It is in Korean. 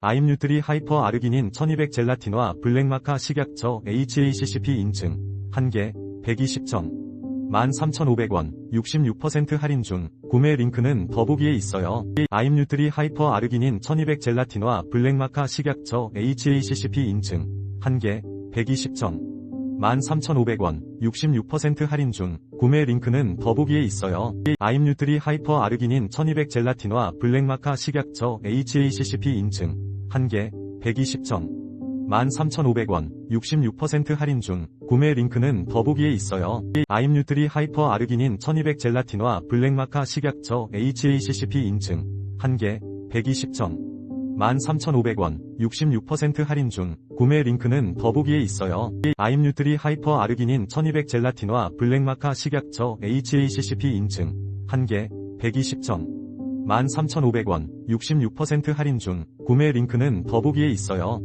아임뉴트리 하이퍼 아르기닌 1200 젤라틴과 블랙마카 식약처 HACCP 인증. 1개 120정 13,500원 66% 할인 중. 구매 링크는 더보기에 있어요. 아임뉴트리 하이퍼 아르기닌 1200 젤라틴과 블랙마카 식약처 HACCP 인증. 1개 120정 13,500원 66% 할인 중. 구매 링크는 더보기에 있어요. 아임뉴트리 하이퍼 아르기닌 1200 젤라틴과 블랙마카 식약처 HACCP 인증 1개 120정 13,500원 66% 할인 중 구매 링크는 더보기에 있어요. 아임뉴트리 하이퍼 아르기닌 1200 젤라틴과 블랙마카 식약처 HACCP 인증 1개 120정 13,500원 66% 할인 중 구매 링크는 더보기에 있어요. 아임뉴트리 하이퍼 아르기닌 1200 젤라틴과 블랙마카 식약처 HACCP 인증 1개 120정 13,500원 66% 할인 중 구매 링크는 더보기에 있어요.